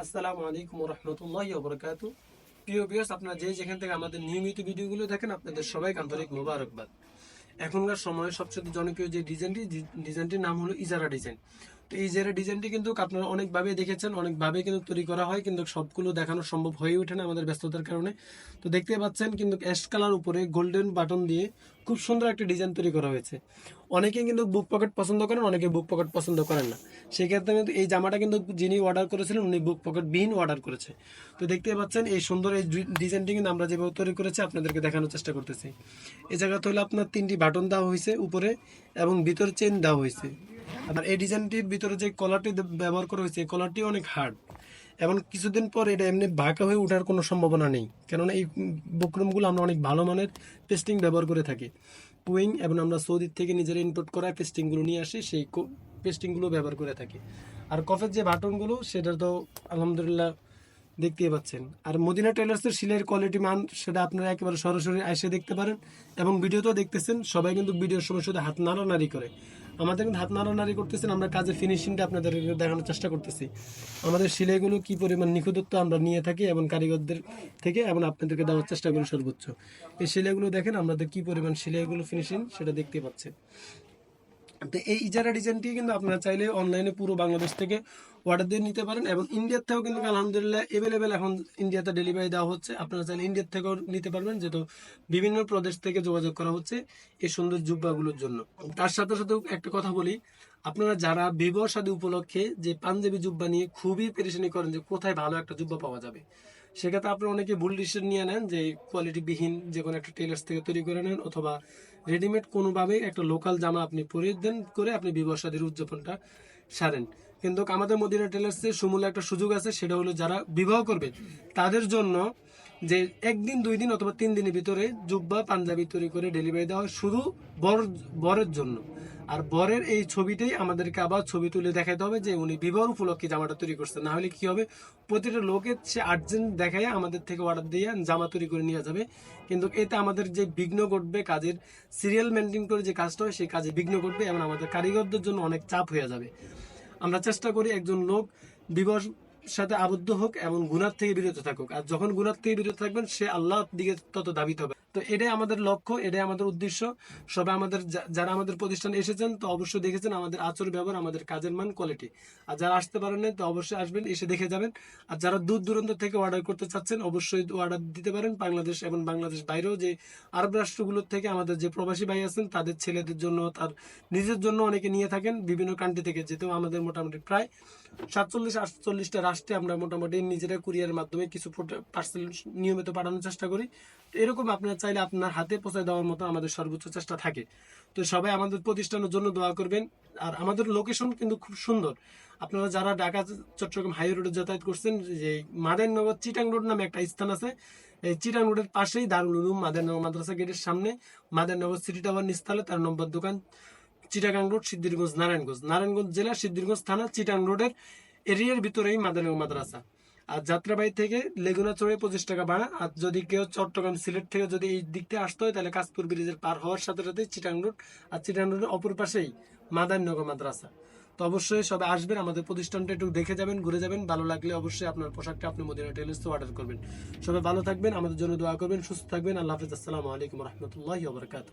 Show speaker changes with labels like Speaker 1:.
Speaker 1: আসসালামু আলাইকুম রহমতুল্লাহ বরকাত প্রিয় বিয়াস আপনারা যে যেখান থেকে আমাদের নিয়মিত ভিডিওগুলো দেখেন, আপনাদের সবাইকে আন্তরিক মোবারকবাদ। এখনকার সময়ে সবচেয়ে জনপ্রিয় যে ডিজাইনটি, ডিজাইনটির নাম হলো ইজারা ডিজাইন। তো এই ইজারা ডিজাইনটি কিন্তু আপনারা অনেকভাবে দেখেছেন, অনেকভাবে কিন্তু তৈরি করা হয়, কিন্তু সবগুলো দেখানো সম্ভব হয়ে ওঠে না আমাদের ব্যস্ততার কারণে। তো দেখতে পাচ্ছেন কিন্তু অ্যাশ কালার উপরে গোল্ডেন বাটন দিয়ে খুব সুন্দর একটা ডিজাইন তৈরি করা হয়েছে। অনেকে কিন্তু বুক পকেট পছন্দ করেন, অনেকে বুক পকেট পছন্দ করেন না। সেক্ষেত্রে কিন্তু এই জামাটা কিন্তু যিনি অর্ডার করেছিলেন, উনি বুক পকেট বিহীন অর্ডার করেছে। তো দেখতে পাচ্ছেন এই সুন্দর এই ডিজাইনটি কিন্তু আমরা যেভাবে তৈরি করেছি, আপনাদেরকে দেখানোর চেষ্টা করতেছি। এই জায়গাতে হলে আপনার তিনটি বাটন দেওয়া হয়েছে উপরে এবং ভিতরে চেন দেওয়া হয়েছে। আবার এই ডিজাইনটির ভিতরে যে কলারটি ব্যবহার করা হয়েছে কলারটি অনেক হার্ড এবং কিছুদিন পর এটা এমনি বাঁকা হয়ে ওঠার কোনো সম্ভাবনা নেই। কেননা এই বক্রমগুলো আমরা অনেক ভালো মানের পেস্টিং ব্যবহার করে থাকি। উইং এবং আমরা সৌদির থেকে নিজেরা ইনপুট করা পেস্টিংগুলো নিয়ে আসি, সেই পেস্টিংগুলো ব্যবহার করে থাকি। আর কফের যে বাটনগুলো সেটা তো আলহামদুলিল্লাহ দেখতেই পাচ্ছেন। আর মদিনা টেলার্সের সিলের কোয়ালিটি মান সেটা আপনারা একেবারে সরাসরি এসে দেখতে পারেন এবং ভিডিওতেও দেখতেছেন, সবাই কিন্তু ভিডিওর সময় শুধু হাত নাড়ানাড়ি করে। আমাদের কিন্তু হাত নাড়ানাড়ি করতেছেন, আমরা কাজের ফিনিশিংটা আপনাদের দেখানোর চেষ্টা করতেছি। আমাদের সিলাইগুলো কি পরিমাণ নিখুঁতত্ব আমরা নিয়ে থাকি এবং কারিগরদের থেকে এবং আপনাদেরকে দেওয়ার চেষ্টা করি সর্বোচ্চ। এই সিলাইগুলো দেখেন, আমাদের কি পরিমাণ সিলাইগুলো ফিনিশিং সেটা দেখতে পাচ্ছেন। তো এই ইজারা ডিজাইনটি কিন্তু আপনারা চাইলে অনলাইনে পুরো বাংলাদেশ থেকে অর্ডার দিয়ে নিতে পারেন এবং ইন্ডিয়ার থেকেও কিন্তু আলহামদুলিল্লাহ এভেলেবেল এখন ইন্ডিয়াতে ডেলিভারি দেওয়া হচ্ছে। আপনারা চাইলে ইন্ডিয়ার থেকেও নিতে পারবেন, যেহেতু বিভিন্ন প্রদেশ থেকে যোগাযোগ করা হচ্ছে এই সুন্দর জুব্বাগুলোর জন্য। তার সাথে সাথে একটা কথা বলি, আপনারা যারা বিবাহ সাদী উপলক্ষে যে পাঞ্জাবি জুব্বা নিয়ে খুবই পেরেশানি করেন যে কোথায় ভালো একটা জুব্বা পাওয়া যাবে সেক্ষেত্রে আপনি অনেকে ভুল ডিসিশন নিয়ে নেন যে কোয়ালিটিবিহীন যে কোনো একটা টেলার্স থেকে তৈরি করে নেন অথবা রেডিমেড কোনোভাবেই একটা লোকাল জামা আপনি পরিধান করে আপনি বিবাহসাদীর উদযাপনটা সারেন। কিন্তু আমাদের মদিনা টেলার্সে সুমূল্য একটা সুযোগ আছে, সেটা হলো যারা বিবাহ করবে, তাদের জন্য যে একদিন, দুই দিন অথবা তিন দিনের ভিতরে জুব্বা, পাঞ্জাবি তৈরি করে ডেলিভারি দেওয়া হয় শুধু বর, বরের জন্য। আর বরের এই ছবিটাই আমাদেরকে আবার ছবি তুলে দেখাতে হবে যে উনি বিবাহ উপলক্ষে জামাটা তৈরি করছে। না হলে কি হবে? প্রতিটা লোকের সে আর্জেন্ট দেখায় আমাদের থেকে অর্ডার দিয়ে জামা তৈরি করে নিয়ে যাবে। কিন্তু এতে আমাদের যে বিঘ্ন ঘটবে কাজের সিরিয়াল মেনটেন করে যে কাজটা হয়, সেই কাজে বিঘ্ন ঘটবে এবং আমাদের কারিগরদের জন্য অনেক চাপ হয়ে যাবে। আমরা চেষ্টা করি একজন লোক বিবাহ সাথে আবদ্ধ হোক এবং গুনার থেকে বিরত থাকুক। আর যখন গুনার থেকে বিরত থাকবেন, সে আল্লাহর দিকে তত দাবিত হবে। তো এটাই আমাদের লক্ষ্য, এটাই আমাদের উদ্দেশ্য। সবাই আমাদের যারা আমাদের প্রতিষ্ঠানে এসেছেন, তো অবশ্যই দেখেছেন আমাদের আচর ব্যবহার, আমাদের কাজের মান কোয়ালিটি আর যারা আসতে পারেন তো অবশ্যই আসবেন, এসে দেখে যাবেন। আর যারা দূর দূরান্ত থেকে অর্ডার করতে চাচ্ছেন, অবশ্যই অর্ডার দিতে পারেন। বাংলাদেশ এবং বাংলাদেশ বাইরেও যে আরব রাষ্ট্রগুলোর থেকে আমাদের যে প্রবাসী ভাই আছেন, তাদের ছেলেদের জন্য, তার নিজের জন্য অনেকে নিয়ে থাকেন। বিভিন্ন কান্ট্রি থেকে যেতেও আমাদের মোটামুটি প্রায় সাতচল্লিশ, আটচল্লিশটা রাষ্ট্রে আমরা মোটামুটি নিজেরা কুরিয়ারের মাধ্যমে কিছু পার্সেল নিয়মিত পাঠানোর চেষ্টা করি। এরকম আপনার চাইলে আপনার হাতে পৌঁছে দেওয়ার মতো আমাদের সর্বোচ্চ চেষ্টা থাকে। তো সবাই আমাদের প্রতিষ্ঠানের জন্য দোয়া করবেন। আর আমাদের লোকেশন কিন্তু খুব সুন্দর। আপনারা যারা ঢাকা, চট্টগ্রাম হাই রোডে যাতায়াত করছেন, যে মাদেরনগর চিটাং রোড নামে একটা স্থান আছে, এই চিটাং রোডের পাশেই দারুল উলুম মাদেরনগর মাদ্রাসা গেটের সামনে মাদেরনগর সিটি টাওয়ার নিস্তালে তার নম্বর দোকান, চিটাগাং রোড সিদ্ধিরগঞ্জ, নারায়ণগঞ্জ। নারায়ণগঞ্জ জেলা সিদ্ধিরগঞ্জ থানা, চিটাং রোডের এরিয়ার ভিতরেই মাদারনগর মাদ্রাসা। আর যাত্রাবাড়ি থেকে লেগুনা চড়ে পঁচিশ টাকা ভাড়া। আর যদি কেউ চট্টগ্রাম সিলেট থেকে যদি এই দিক থেকে আসতে হয়, তাহলে কাশপুর ব্রিজের পার হওয়ার সাথে সাথে চিটাং রোড। আর চিটাং রোডের অপর পাশেই মাদারনগর মাদ্রাসা। তো অবশ্যই সবাই আসবেন, আমাদের প্রতিষ্ঠানটা একটু দেখে যাবেন, ঘুরে যাবেন। ভালো লাগলে অবশ্যই আপনার পোশাকটা আপনি মদিনা টেলিস অর্ডার করবেন। সবাই ভালো থাকবেন, আমাদের জন্য দোয়া করবেন, সুস্থ থাকবেন। আল্লাহ হাফিজ। আসসালামু আলাইকুম রহমতুল্লাহ